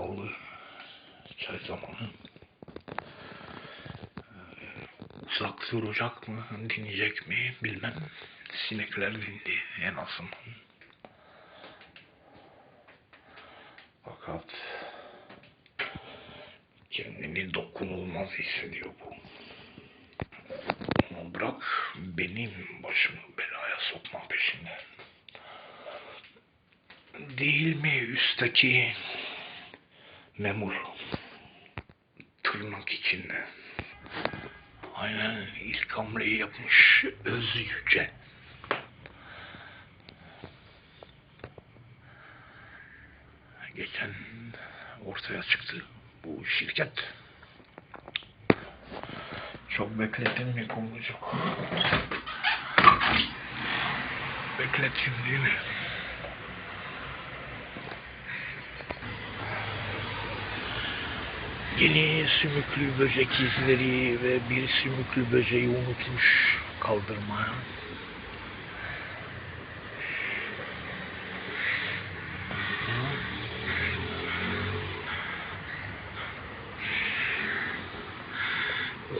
ballı çay zamanı. Uzak duracak mı, dinleyecek mi bilmem. Sinekler dindi en azından. Fakat kendini dokunulmaz hissediyor bu. Onu bırak benim başımı belaya sokma peşinde. Değil mi üstteki memur? Tırnak içinde. Aynen ilk hamleyi yapmış öz yüce. Geçen ortaya çıktı bu şirket. Çok beklettin mi konuşacak? Beklettin değil mi? Yeni sümüklü böcek izleri ve bir sümüklü böceği unutmuş kaldırmaya.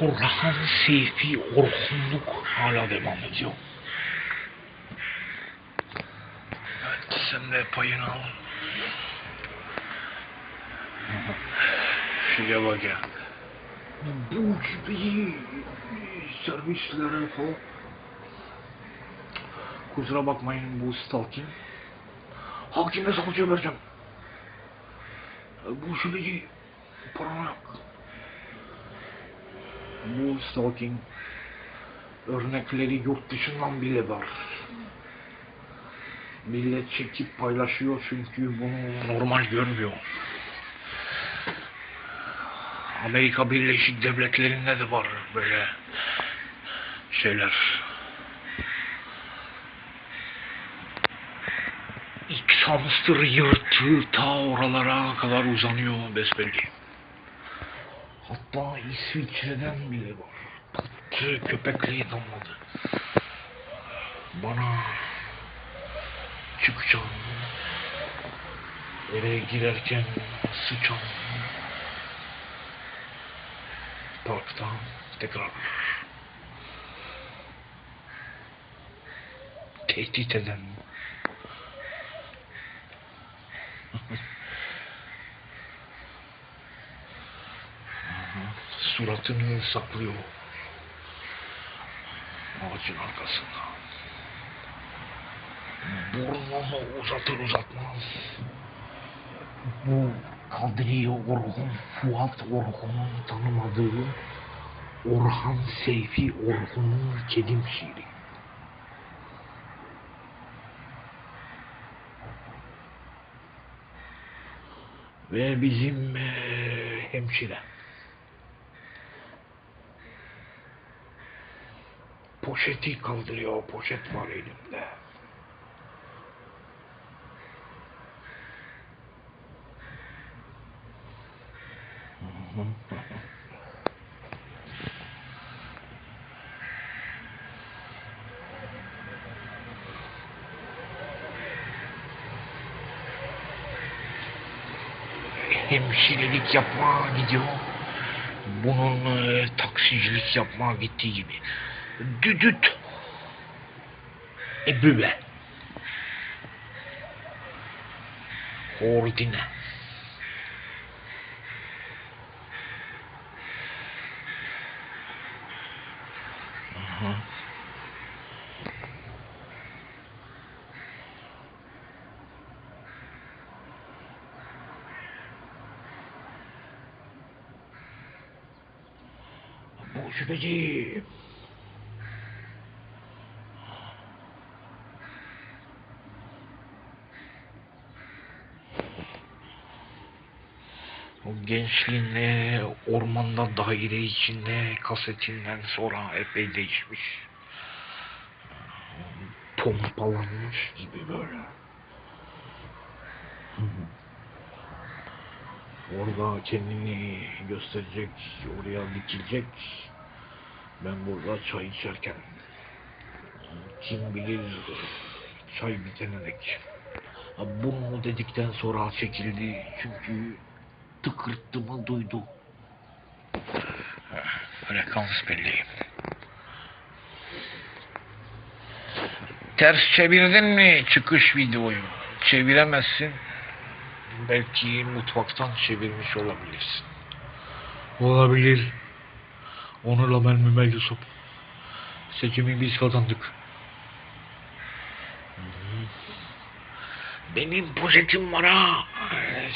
Orhan Seyfi Orhunluk hala devam ediyor. Evet, sen de payını al. Ya. Bu gibi servislere falan. Kusura bakmayın bu stalking. Hakime savcıya vereceğim. Bu şüpheci paranoyak. Bu stalking örnekleri yurt dışından bile var. Millet çekip paylaşıyor çünkü bunu normal görmüyor. Amerika Birleşik Devletleri'nde de var böyle şeyler. X hamster yırtığı ta oralara kadar uzanıyor besbelli. Hatta İsviçre'den bile var. Pıttı köpekliği damladı. Bana çıkacağım. Eve girerken sıçan. Parkta tekrar. Tehdit eden. Suratını saklıyor. Ağacın arkasında. Burnunu uzatır uzatmaz. Bu Kadriye Orhun, Fuat Orhun'un tanımadığı Orhan Seyfi Orhun'un kedim şiiri. Ve bizim eee, hemşire. Poşeti kaldırıyor, poşet var elimde. Hemşirelik yapmaya gidiyor. Bunun e, taksicilik yapmaya gittiği gibi. Düdüt. Ebübe. Ordine. Şüpheci. O gençliğinde ormanda daire içinde kasetinden sonra epey değişmiş. Pompalanmış gibi böyle. Orada kendini gösterecek, oraya dikilecek. Ben burada çay içerken kim bilir çay bitene dek. Bunu dedikten sonra çekildi çünkü tıkırtımı duydu. Frekans belli. Ters çevirdin mi çıkış videoyu? Çeviremezsin. Belki mutfaktan çevirmiş olabilirsin. Olabilir. Onur'la ben Mümel Yusuf. Seçimi biz kazandık. Benim poşetim var ha.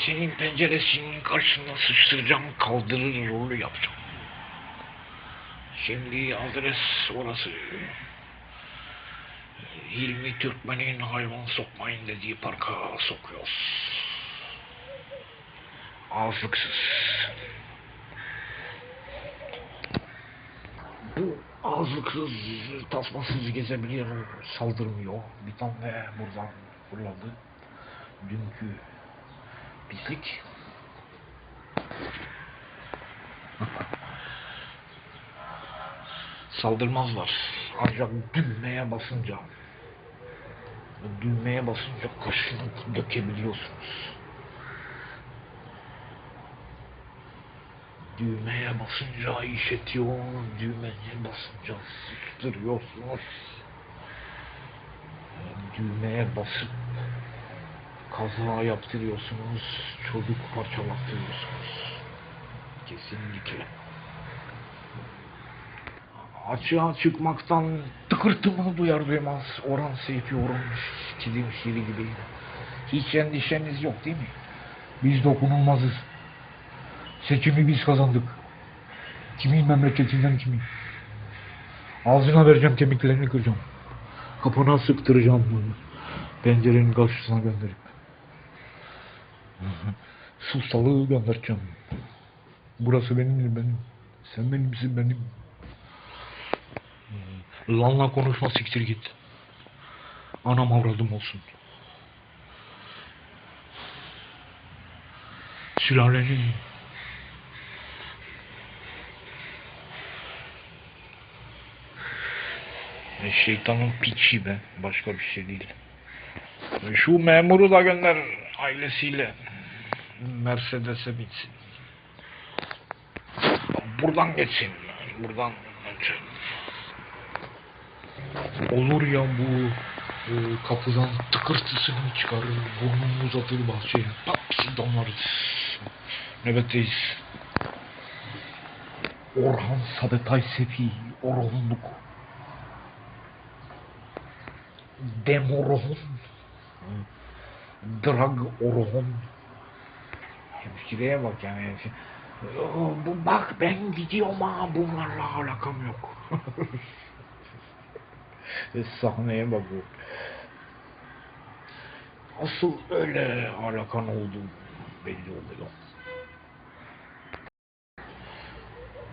Senin penceresinin karşısına sıçtıracağım, kaldırır rolü yapacağım. Şimdi adres orası. Hilmi Türkmen'in hayvan sokmayın dediği parka sokuyoruz. Azıksız. Bu azıksız, tasmasız gezebiliyor, saldırmıyor. Bir tane buradan fırladı. Dünkü pislik. Saldırmazlar. Ancak düğmeye basınca düğmeye basınca kaşını dökebiliyorsunuz. Düğmeye basınca işletiyor, düğmeye basınca sıçtırıyorsunuz. Düğmeye basıp kaza yaptırıyorsunuz, çocuk parçalattırıyorsunuz. Kesinlikle. Açığa çıkmaktan tıkırtımını duyar duymaz Orhan Seyfi Orhan'mış çizim şiiri gibi. Hiç endişeniz yok değil mi? Biz dokunulmazız. Seçimi biz kazandık. Kimin memleketinden kimin? Ağzına vereceğim kemiklerini kıracağım. Kapına sıktıracağım bunu. Pencerenin karşısına gönderip. Sustalığı göndereceğim. Burası benim benim. Sen benimsin benim. Lanla konuşma siktir git. Anam avradım olsun. Sülalenin E, Şeytanın piçi be. Başka bir şey değil. E, Şu memuru da gönder ailesiyle. Mercedes'e binsin. Buradan geçsin. Buradan önce. Olur ya bu e, kapıdan tıkırtısını çıkarır, burnunu uzatır bahçeye. Hapsi damlarız. Nöbetteyiz. Orhan Sadetay Sefi, Orhanluk. Demorhon. Drag Orhon. Hemşireye bak yani. "Oo, Bu bak ben gidiyorum ha bunlarla alakam yok. Sahneye bak bu. Asıl öyle alakan olduğu belli oluyor.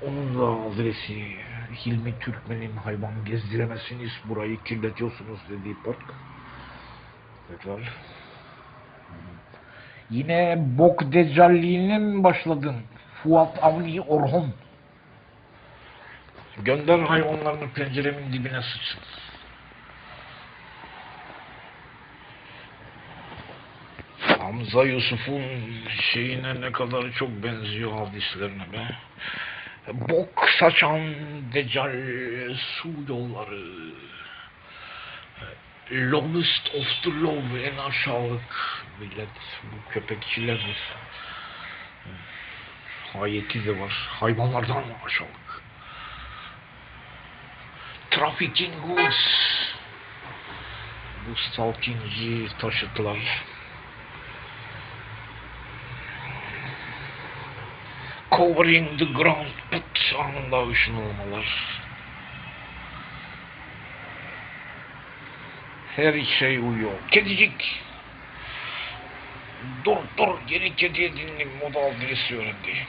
Onun da adresi Hilmi Türkmen'in hayvan gezdiremezsiniz burayı kirletiyorsunuz dediği park. Tekrar. Yine bok deccalliğine mi başladın? Fuat Avni Orhon. Gönder hayvanlarını penceremin dibine sıçsın. Hamza Yusuf'un şeyine ne kadar çok benziyor hadislerine be. Bok saçan deccal su yolları. Lowest of the low en aşağılık millet. Bu köpekçiler hayeti de var hayvanlardan aşağılık. Trafficking goods. Bu stalkingci taşıtlar covering the ground put anında ışınılmalar Her şey uyuyor. Kedicik. Dur dur geri kediye dinle moda adresi öğrendi.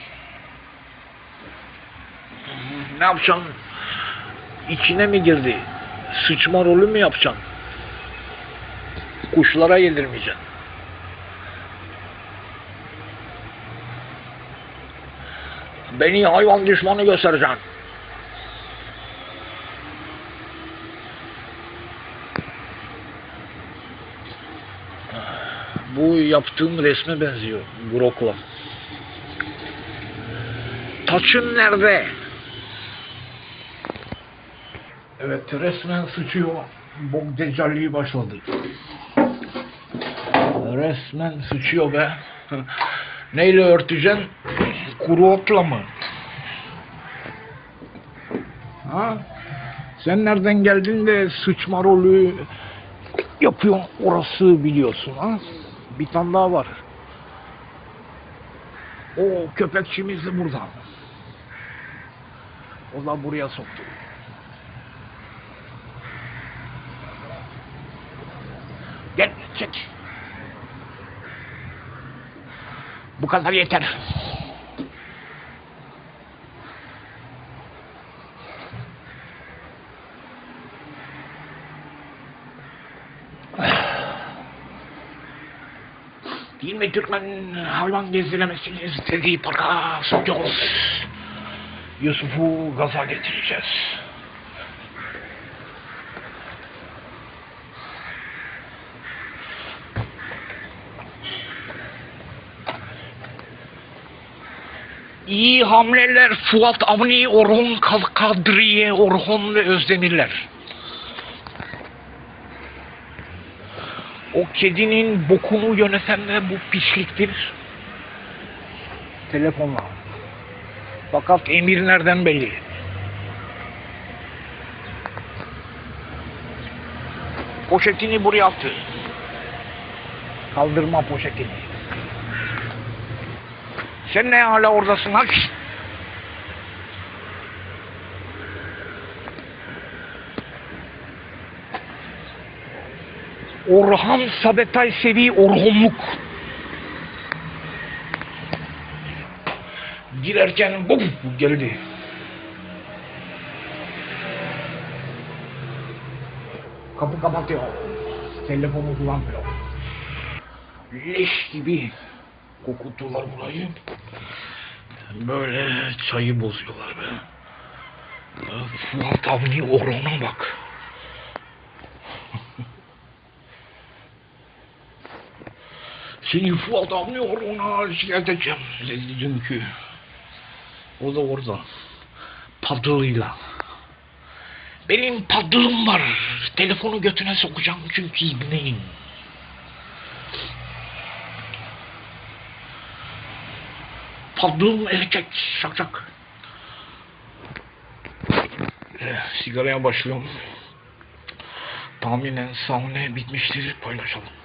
Ne yapacaksın? İçine mi girdi? Sıçma rolü mü yapacaksın? Kuşlara yedirmeyeceksin. Beni hayvan düşmanı göstereceksin. Bu yaptığım resme benziyor. Grok'la. Saçın nerede? Evet resmen sıçıyor. Bok deccalliği başladı. Resmen sıçıyor be. Neyle örteceksin? Kuru otla mı? Ha? Sen nereden geldin de sıçma rolü yapıyorsun orası biliyorsun ha? Bir tane daha var. O köpekçimiz de burada. O da buraya soktu. Gel çek. Bu kadar yeter. Mi Türkmen hayvan gezdiremezsiniz istediği parka sokuyoruz. Yusuf'u gaza getireceğiz. İyi hamleler Fuat Avni, Orhun Kad- Kadriye, Orhun ve Özdemirler. O kedinin bokunu yöneten de bu pisliktir. Telefonla. Fakat emir nereden belli? Poşetini buraya attı. Kaldırma poşetini. Sen ne hala oradasın lan? Orhan Sabetay Sevi Orhunluk. Girerken bum geldi. Kapı kapatıyor. Telefonu kullanmıyor. Leş gibi kokuttular burayı. Böyle çayı bozuyorlar be. Fuat Avni Orhan'a bak. Seni Fuat Avni Orhan'a şikayet edeceğim dedi dünkü. O da orada. Padığıyla. Benim padığım var. Telefonu götüne sokacağım çünkü ibneyim. Padığım erkek şakşak. Eh, Sigaraya başlıyorum. Tahminen sahne bitmiştir paylaşalım.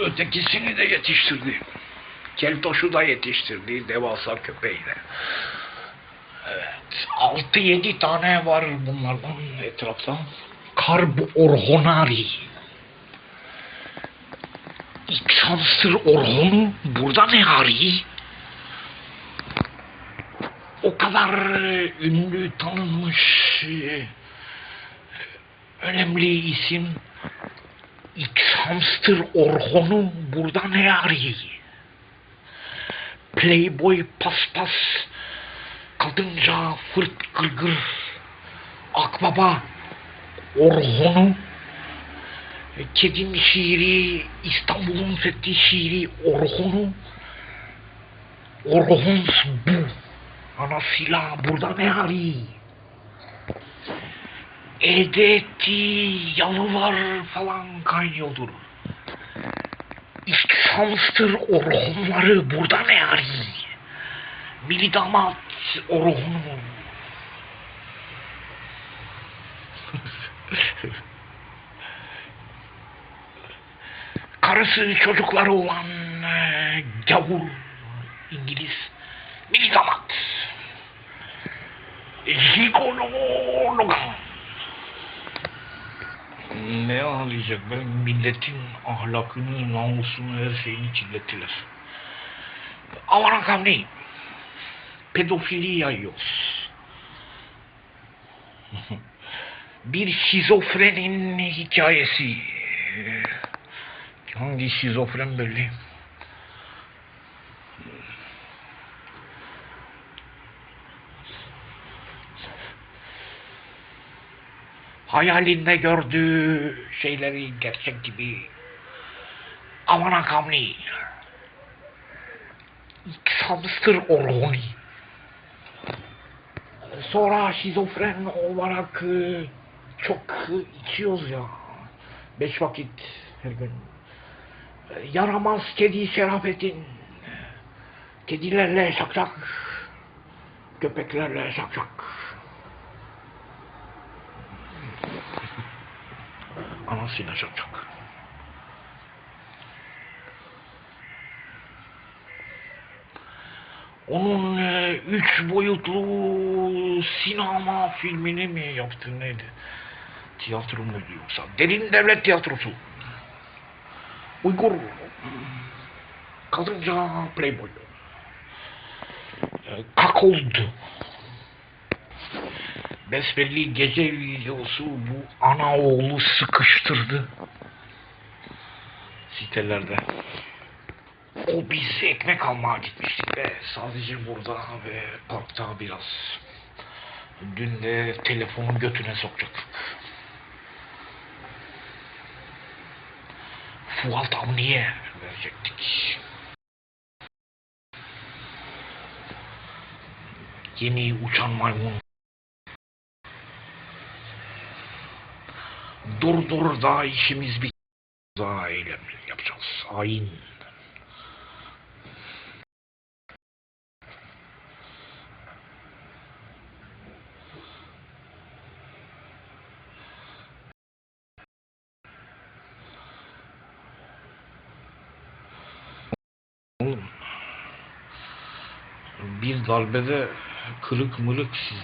Ötekisini de yetiştirdi. Keltoş'u da yetiştirdi devasa köpeğiyle. Evet. 6-7 tane var bunlardan etrafta. Karb Orhonari. X-Hamster Orhon'u burada ne arıyor? O kadar ünlü, tanınmış, e, önemli isim X-Hamster Orhon'u burada ne arıyor? Playboy paspas, kadınca fırt gırgır, akbaba Orhon'u, kedim şiiri, İstanbul'un fethi şiiri Orhon'u, Orhon bu. Anasıyla burada ne arıyor? Elde ettiği yalılar falan kaynıyordur. İşte hamster orhunları burada ne arıyor? Mini damat orhunu. Karısı çocukları olan e, gavur İngiliz mini damat. Jigolo Logan. Ne ağlayacak be? Milletin ahlakını, namusunu, her şeyini kirlettiler. Aman akam? Pedofili yayıyoruz. Bir şizofrenin hikayesi. Hangi şizofren belli? Hayalinde gördüğü şeyleri gerçek gibi aman akamni hamster orhoni Sonra şizofren olarak e, çok içiyoruz ya. Beş vakit her gün. E, Yaramaz kedi Şerafettin. Kedilerle şakşak. Köpeklerle şakşak. Anasıyla şakşak. Onun e, üç boyutlu sinema filmini mi yaptı neydi? Tiyatro muydu yoksa? Derin Devlet Tiyatrosu. Uygur kadınca playboy. E, Kakoldu. Besbelli gece videosu bu ana oğlu sıkıştırdı. Sitelerde. O biz ekmek almaya gitmiştik ve sadece burada ve parkta biraz. Dün de telefonu götüne sokacaktık. Fuat Avni'ye verecektik. Yeni uçan maymun. Dur dur daha işimiz bir daha eylem yapacağız. Ayin. Oğlum. Bir darbede kırık mırık siz.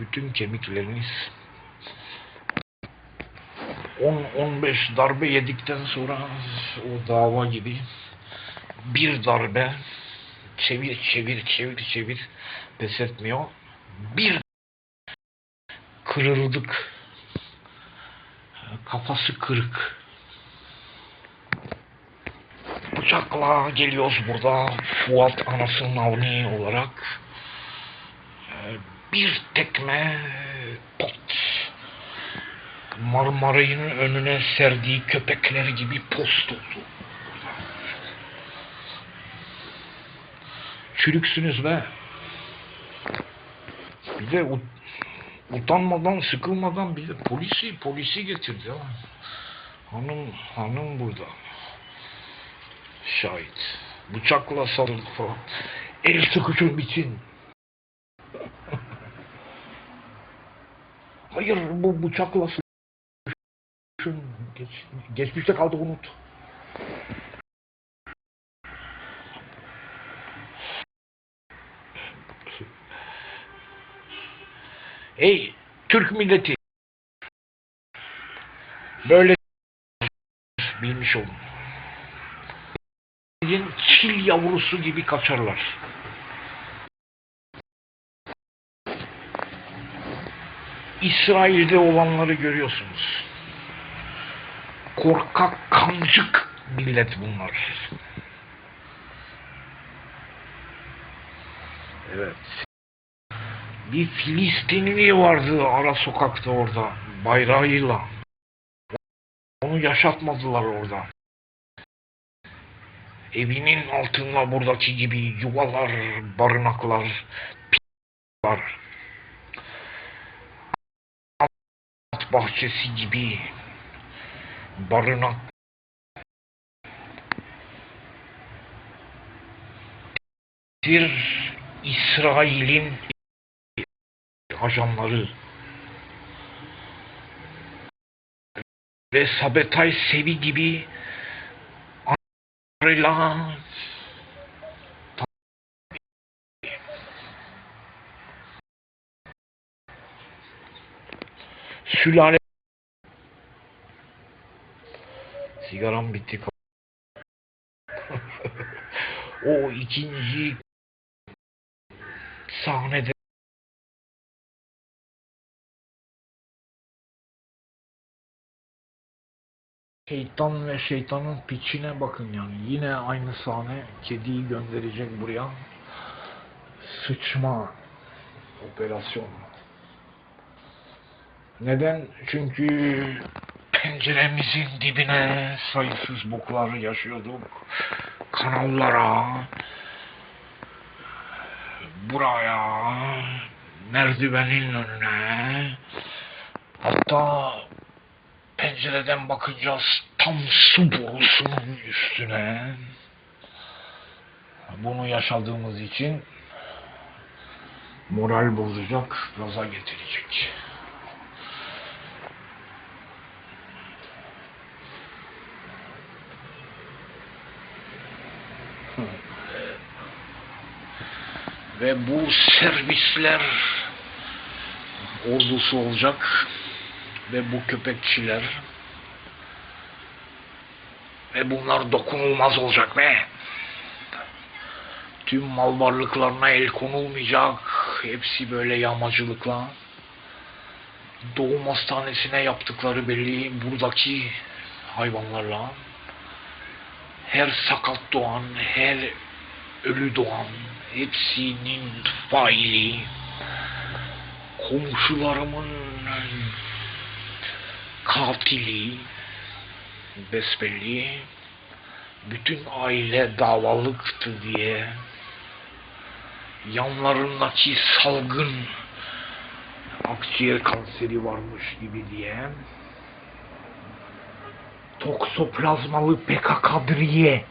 Bütün kemikleriniz 10-15 darbe yedikten sonra o dava gibi bir darbe çevir çevir çevir çevir pes etmiyor. Bir kırıldık. Kafası kırık. Bıçakla geliyoruz burada Fuat anasının avni olarak. Ee, Bir tekme. Marmaray'ın önüne serdiği köpekler gibi post oldu. Çürüksünüz be. Bir de ut- utanmadan, sıkılmadan bir de polisi, polisi getirdi ha. Hanım, hanım burada. Şahit. Bıçakla sarıldı falan. El sıkışın bitsin. Hayır bu bıçakla sıkışın. Geç, geçmişte kaldı unut. Ey Türk milleti. Böyle bilmiş olun. Sizin çil yavrusu gibi kaçarlar. İsrail'de olanları görüyorsunuz. Korkak, kancık millet bunlar. Evet. Bir Filistinli vardı ara sokakta orada bayrağıyla. Onu yaşatmadılar orada. Evinin altında buradaki gibi yuvalar, barınaklar, var. Bahçesi gibi barınak bir İsrail'in ajanları ve Sabetay Sevi gibi arılan sülale sigaram bitti o ikinci sahnede Şeytan ve şeytanın piçine bakın yani. Yine aynı sahne. Kediyi gönderecek buraya. Sıçma operasyon. Neden? Çünkü penceremizin dibine sayısız boklar yaşıyorduk. Kanallara, buraya merdivenin önüne hatta pencereden bakınca tam su borusunun üstüne bunu yaşadığımız için moral bozacak, gaza getirecek. Ve bu servisler ordusu olacak ve bu köpekçiler ve bunlar dokunulmaz olacak be. Tüm mal varlıklarına el konulmayacak. Hepsi böyle yağmacılıkla. Doğum hastanesine yaptıkları belli buradaki hayvanlarla. Her sakat doğan, her ölü doğan hepsinin faili komşularımın katili besbelli bütün aile davalıktı diye yanlarındaki salgın akciğer kanseri varmış gibi diye toksoplazmalı PKK'driye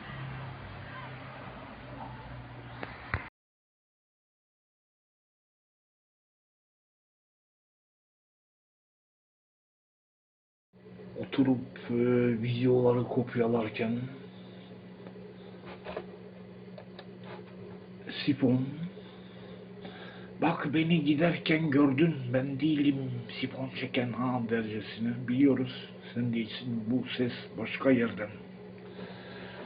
oturup e, videoları kopyalarken Sipon bak beni giderken gördün ben değilim sipon çeken ha dercesine biliyoruz sen değilsin bu ses başka yerden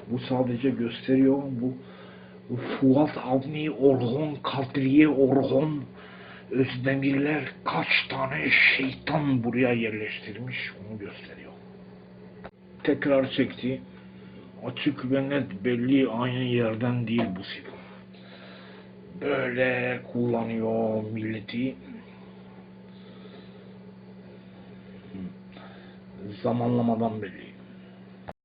bu sadece gösteriyor bu Fuat Avni Orhon Kadriye Orhon Özdemirler kaç tane şeytan buraya yerleştirmiş onu gösteriyor. Tekrar çekti. Açık ve net belli aynı yerden değil bu silah. Böyle kullanıyor milleti. Zamanlamadan belli.